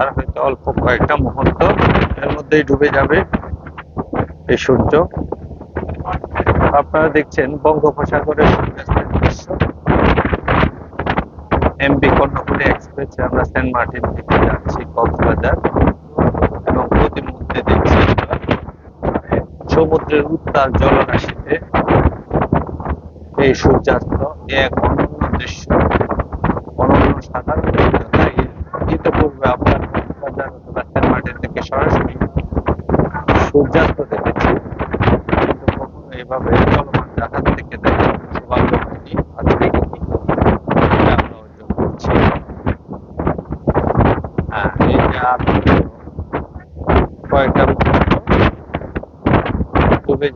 আর হয়তো অল্প কয়েকটা মুহূর্ত এর মধ্যেই ডুবে যাবে এই সূর্য। আপনারা দেখছেন বঙ্গোপসাগরের সূর্যাস্তের দৃশ্য। এমবি কর্ণফুলী এক্সপ্রেসে আমরা সেন্ট মার্টিন থেকে যাচ্ছি, কক্সবাজার। এবং প্রতি মুহূর্তে দেখছি সমুদ্রের উত্তাল জলরাশিতে এই সূর্যাস্ত এক অনন্য দৃশ্য অনন্য সাধারণ অভিজ্ঞতা এর ইতিপূর্বে আমরা কক্সবাজার অথবা সেন্ট মার্টিন থেকে সরাসরি সূর্যাস্ত দেখেছি কিন্তু কখনো এভাবে চলমান জাহাজ থেকে দেখা সৌভাগ্য হয়নি আজকে এটা অর্জন হ্যাঁ কয়েকটা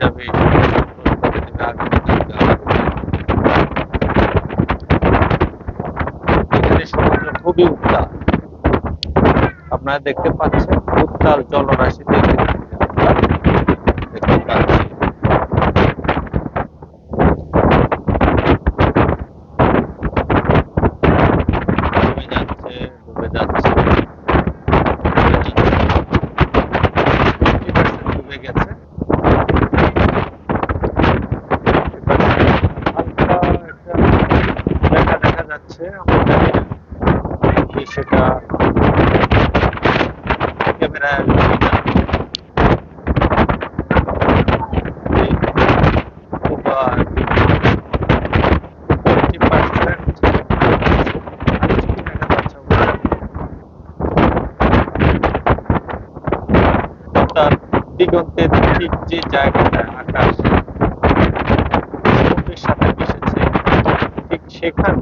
যাবে খুবই উত্তাল। আপনারা দেখতে পাচ্ছেন উত্তাল জলরাশিতে এখানে আমরা দেখতে পাচ্ছি ডুবে যাচ্ছে ডুবে যাচ্ছে ডুবে যাচ্ছে। 50% ডুবে গেছে হালকা একটা লেখা দেখা না কি সেটা ক্যামেরায় আসবে কিনা। এই বা 20% দেখা যাচ্ছে ওখানে। তার দিগন্তের ঠিক যে জায়গাটায় আকাশ সাথে মিশেছে, ঠিক সেখানে